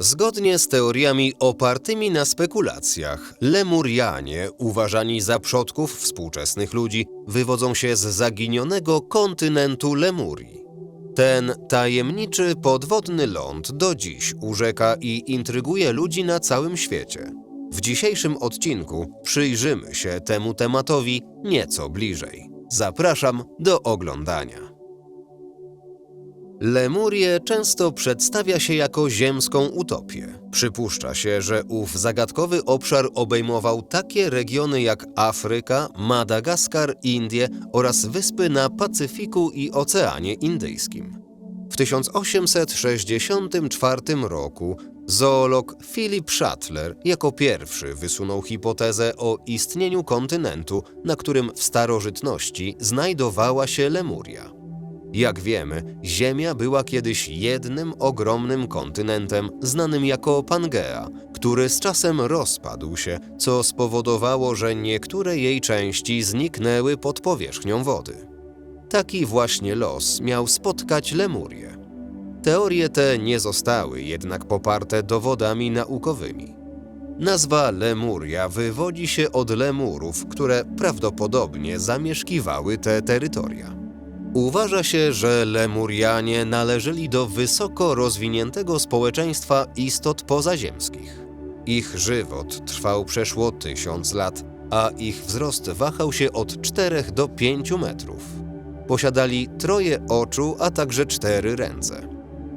Zgodnie z teoriami opartymi na spekulacjach, Lemurianie, uważani za przodków współczesnych ludzi, wywodzą się z zaginionego kontynentu Lemurii. Ten tajemniczy podwodny ląd do dziś urzeka i intryguje ludzi na całym świecie. W dzisiejszym odcinku przyjrzymy się temu tematowi nieco bliżej. Zapraszam do oglądania. Lemurię często przedstawia się jako ziemską utopię. Przypuszcza się, że ów zagadkowy obszar obejmował takie regiony jak Afryka, Madagaskar, Indie oraz wyspy na Pacyfiku i Oceanie Indyjskim. W 1864 roku zoolog Philip Schattler jako pierwszy wysunął hipotezę o istnieniu kontynentu, na którym w starożytności znajdowała się Lemuria. Jak wiemy, Ziemia była kiedyś jednym ogromnym kontynentem znanym jako Pangea, który z czasem rozpadł się, co spowodowało, że niektóre jej części zniknęły pod powierzchnią wody. Taki właśnie los miał spotkać Lemurię. Teorie te nie zostały jednak poparte dowodami naukowymi. Nazwa Lemuria wywodzi się od lemurów, które prawdopodobnie zamieszkiwały te terytoria. Uważa się, że Lemurianie należeli do wysoko rozwiniętego społeczeństwa istot pozaziemskich. Ich żywot trwał przeszło tysiąc lat, a ich wzrost wahał się od 4 do 5 metrów. Posiadali troje oczu, a także cztery ręce.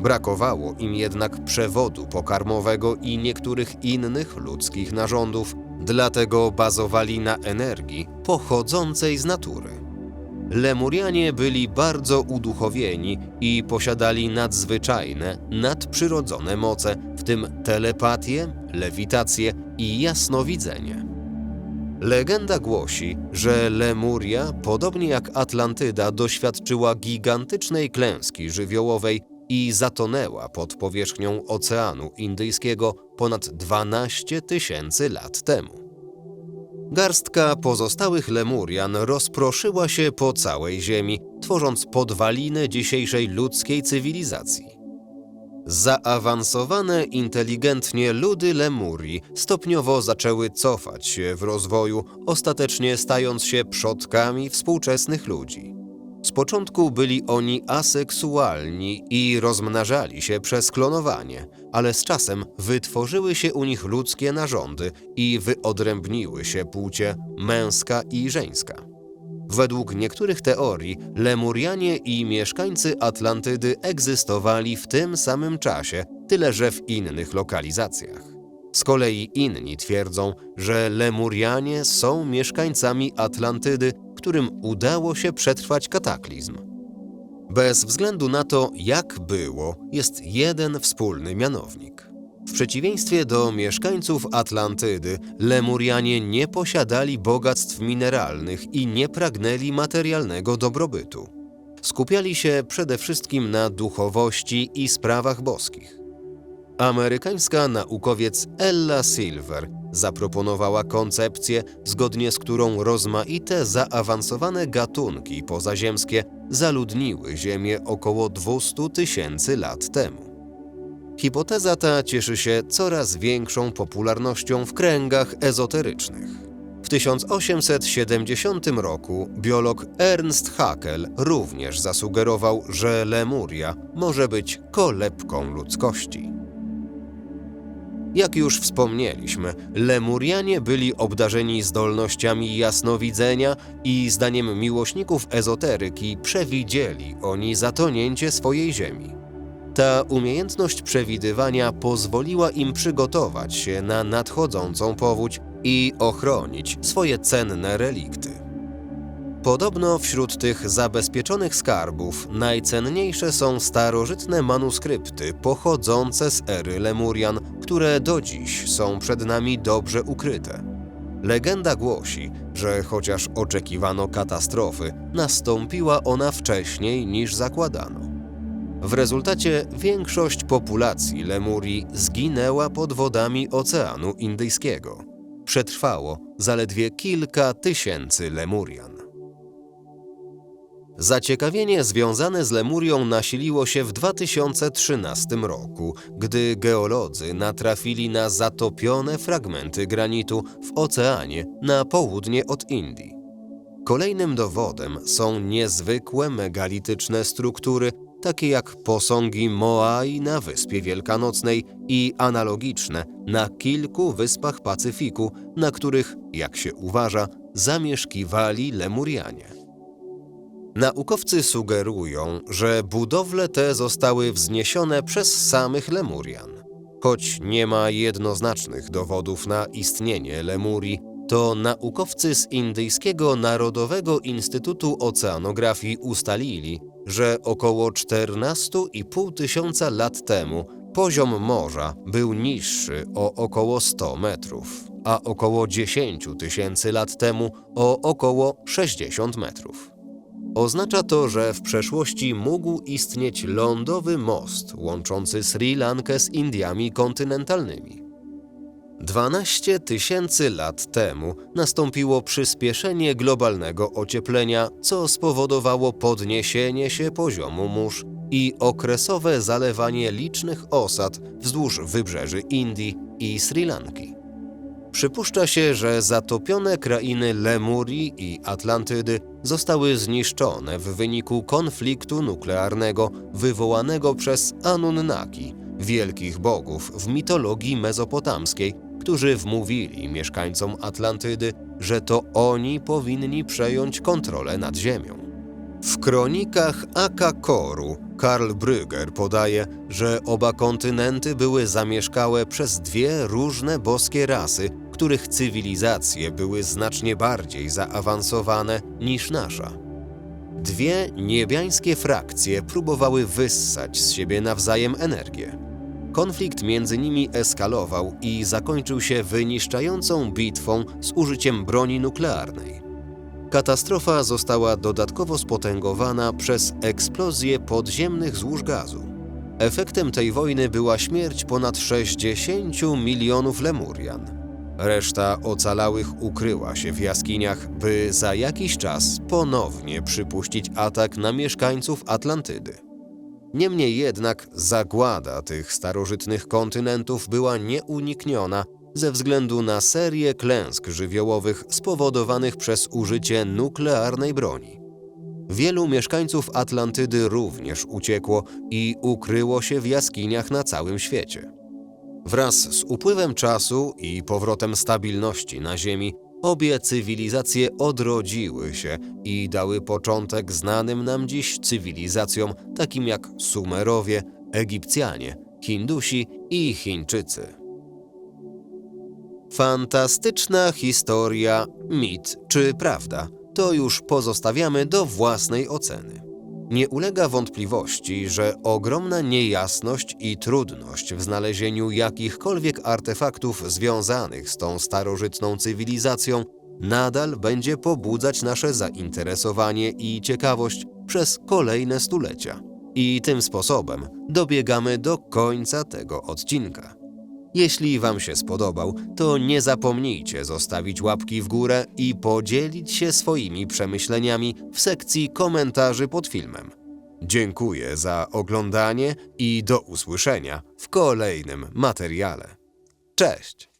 Brakowało im jednak przewodu pokarmowego i niektórych innych ludzkich narządów, dlatego bazowali na energii pochodzącej z natury. Lemurianie byli bardzo uduchowieni i posiadali nadzwyczajne, nadprzyrodzone moce, w tym telepatię, lewitację i jasnowidzenie. Legenda głosi, że Lemuria, podobnie jak Atlantyda, doświadczyła gigantycznej klęski żywiołowej i zatonęła pod powierzchnią Oceanu Indyjskiego ponad 12 tysięcy lat temu. Garstka pozostałych Lemurian rozproszyła się po całej Ziemi, tworząc podwaliny dzisiejszej ludzkiej cywilizacji. Zaawansowane inteligentnie ludy Lemurii stopniowo zaczęły cofać się w rozwoju, ostatecznie stając się przodkami współczesnych ludzi. Z początku byli oni aseksualni i rozmnażali się przez klonowanie, ale z czasem wytworzyły się u nich ludzkie narządy i wyodrębniły się płcie męska i żeńska. Według niektórych teorii Lemurianie i mieszkańcy Atlantydy egzystowali w tym samym czasie, tyle że w innych lokalizacjach. Z kolei inni twierdzą, że Lemurianie są mieszkańcami Atlantydy, którym udało się przetrwać kataklizm. Bez względu na to, jak było, jest jeden wspólny mianownik. W przeciwieństwie do mieszkańców Atlantydy, Lemurianie nie posiadali bogactw mineralnych i nie pragnęli materialnego dobrobytu. Skupiali się przede wszystkim na duchowości i sprawach boskich. Amerykańska naukowiec Ella Silver zaproponowała koncepcję, zgodnie z którą rozmaite zaawansowane gatunki pozaziemskie zaludniły Ziemię około 200 tysięcy lat temu. Hipoteza ta cieszy się coraz większą popularnością w kręgach ezoterycznych. W 1870 roku biolog Ernst Haeckel również zasugerował, że Lemuria może być kolebką ludzkości. Jak już wspomnieliśmy, Lemurianie byli obdarzeni zdolnościami jasnowidzenia i zdaniem miłośników ezoteryki przewidzieli oni zatonięcie swojej ziemi. Ta umiejętność przewidywania pozwoliła im przygotować się na nadchodzącą powódź i ochronić swoje cenne relikty. Podobno wśród tych zabezpieczonych skarbów najcenniejsze są starożytne manuskrypty pochodzące z ery Lemurian, które do dziś są przed nami dobrze ukryte. Legenda głosi, że chociaż oczekiwano katastrofy, nastąpiła ona wcześniej niż zakładano. W rezultacie większość populacji Lemurii zginęła pod wodami Oceanu Indyjskiego. Przetrwało zaledwie kilka tysięcy Lemurian. Zaciekawienie związane z Lemurią nasiliło się w 2013 roku, gdy geolodzy natrafili na zatopione fragmenty granitu w oceanie na południe od Indii. Kolejnym dowodem są niezwykłe megalityczne struktury, takie jak posągi Moai na Wyspie Wielkanocnej i analogiczne na kilku wyspach Pacyfiku, na których, jak się uważa, zamieszkiwali Lemurianie. Naukowcy sugerują, że budowle te zostały wzniesione przez samych Lemurian. Choć nie ma jednoznacznych dowodów na istnienie Lemurii, to naukowcy z Indyjskiego Narodowego Instytutu Oceanografii ustalili, że około 14,5 tysiąca lat temu poziom morza był niższy o około 100 metrów, a około 10 tysięcy lat temu o około 60 metrów. Oznacza to, że w przeszłości mógł istnieć lądowy most łączący Sri Lankę z Indiami kontynentalnymi. 12 tysięcy lat temu nastąpiło przyspieszenie globalnego ocieplenia, co spowodowało podniesienie się poziomu mórz i okresowe zalewanie licznych osad wzdłuż wybrzeży Indii i Sri Lanki. Przypuszcza się, że zatopione krainy Lemurii i Atlantydy zostały zniszczone w wyniku konfliktu nuklearnego wywołanego przez Anunnaki, wielkich bogów w mitologii mezopotamskiej, którzy wmówili mieszkańcom Atlantydy, że to oni powinni przejąć kontrolę nad Ziemią. W kronikach Akakoru Karl Brügger podaje, że oba kontynenty były zamieszkałe przez dwie różne boskie rasy, których cywilizacje były znacznie bardziej zaawansowane niż nasza. Dwie niebiańskie frakcje próbowały wyssać z siebie nawzajem energię. Konflikt między nimi eskalował i zakończył się wyniszczającą bitwą z użyciem broni nuklearnej. Katastrofa została dodatkowo spotęgowana przez eksplozję podziemnych złóż gazu. Efektem tej wojny była śmierć ponad 60 milionów Lemurian. Reszta ocalałych ukryła się w jaskiniach, by za jakiś czas ponownie przypuścić atak na mieszkańców Atlantydy. Niemniej jednak zagłada tych starożytnych kontynentów była nieunikniona ze względu na serię klęsk żywiołowych spowodowanych przez użycie nuklearnej broni. Wielu mieszkańców Atlantydy również uciekło i ukryło się w jaskiniach na całym świecie. Wraz z upływem czasu i powrotem stabilności na Ziemi, obie cywilizacje odrodziły się i dały początek znanym nam dziś cywilizacjom takim jak Sumerowie, Egipcjanie, Hindusi i Chińczycy. Fantastyczna historia, mit czy prawda, to już pozostawiamy do własnej oceny. Nie ulega wątpliwości, że ogromna niejasność i trudność w znalezieniu jakichkolwiek artefaktów związanych z tą starożytną cywilizacją nadal będzie pobudzać nasze zainteresowanie i ciekawość przez kolejne stulecia. I tym sposobem dobiegamy do końca tego odcinka. Jeśli Wam się spodobał, to nie zapomnijcie zostawić łapki w górę i podzielić się swoimi przemyśleniami w sekcji komentarzy pod filmem. Dziękuję za oglądanie i do usłyszenia w kolejnym materiale. Cześć!